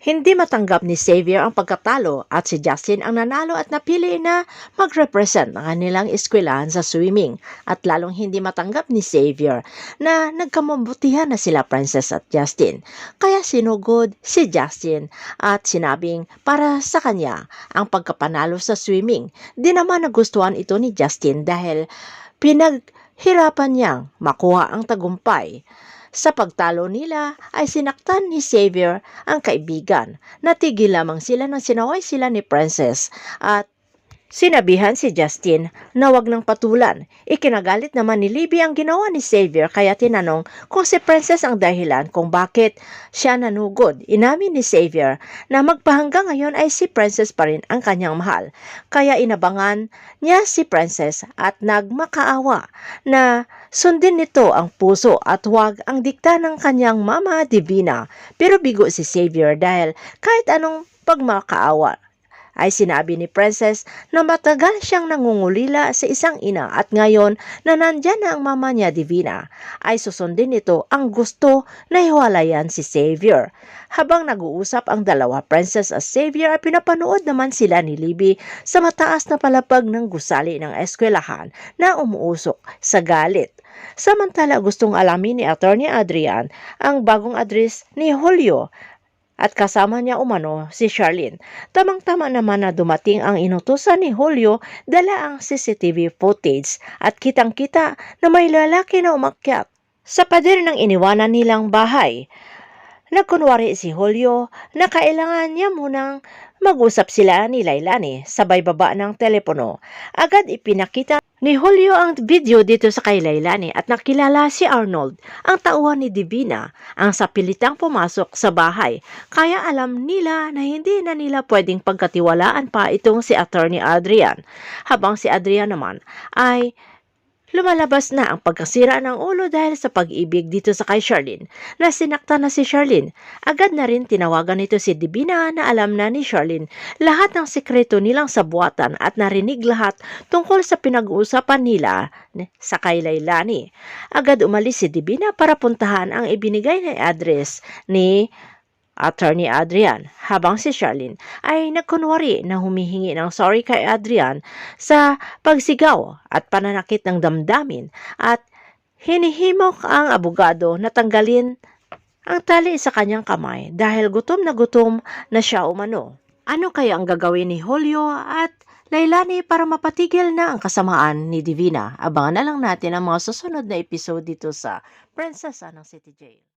Hindi matanggap ni Xavier ang pagkatalo at si Justin ang nanalo at napili na mag-represent ng kanilang eskwelahan sa swimming at lalong hindi matanggap ni Xavier na nagkamabutihan na sila Princess at Justin. Kaya sinugod si Justin at sinabing para sa kanya ang pagkapanalo sa swimming. Di naman nagustuhan ito ni Justin dahil pinaghirapan niyang makuha ang tagumpay. Sa pagtalo nila ay sinaktan ni Xavier ang kaibigan. Natigil lamang sila nang sinaway sila ni Princess at sinabihan si Justin na wag ng patulan. Ikinagalit naman ni Libby ang ginawa ni Xavier kaya tinanong kung si Princess ang dahilan kung bakit siya nanugod. Inamin ni Xavier na magpahanggang ngayon ay si Princess pa rin ang kanyang mahal. Kaya inabangan niya si Princess at nagmakaawa na sundin nito ang puso at huwag ang dikta ng kanyang mama Divina. Pero bigo si Xavier dahil kahit anong pagmakaawa ay sinabi ni Princess na matagal siyang nangungulila sa isang ina at ngayon na nandyan na ang mama niya Divina ay susundin nito ang gusto na hiwalayan si Xavier. Habang nag-uusap ang dalawa Princess at Xavier ay pinapanood naman sila ni Libby sa mataas na palapag ng gusali ng eskwelahan na umuusok sa galit. Samantala gustong alamin ni Attorney Adrian ang bagong address ni Julio at kasama niya umano si Charlene. Tamang-tama naman na dumating ang inutusan ni Julio dala ang CCTV footage at kitang-kita na may lalaki na umakyat sa pader ng iniwanan nilang bahay. Nagkunwari si Julio na kailangan niya munang mag-usap sila ni Lailani sabay baba ng telepono. Agad ipinakita ni Julio ang video dito sa kay Lailani at nakilala si Arnold, ang tauhan ni Divina, ang sapilitang pumasok sa bahay. Kaya alam nila na hindi na nila pwedeng pagkatiwalaan pa itong si Attorney Adrian. Habang si Adrian naman ay Lumalabas na ang pagkasira ng ulo dahil sa pag-ibig dito sa kay Charlene na sinakta na si Charlene. Agad na rin tinawagan nito si Divina na alam na ni Charlene lahat ng sekreto nilang sabuatan at narinig lahat tungkol sa pinag-uusapan nila sa kay Lailani. Agad umalis si Divina para puntahan ang ibinigay na address ni Attorney Adrian habang si Charlene ay nagkunwari na humihingi ng sorry kay Adrian sa pagsigaw at pananakit ng damdamin at hinihimok ang abogado na tanggalin ang tali sa kanyang kamay dahil gutom na gutom na siya umano. Ano kaya ang gagawin ni Julio at Lailani para mapatigil na ang kasamaan ni Divina? Abangan na lang natin ang mga susunod na episode dito sa Prinsesa ng City Jail.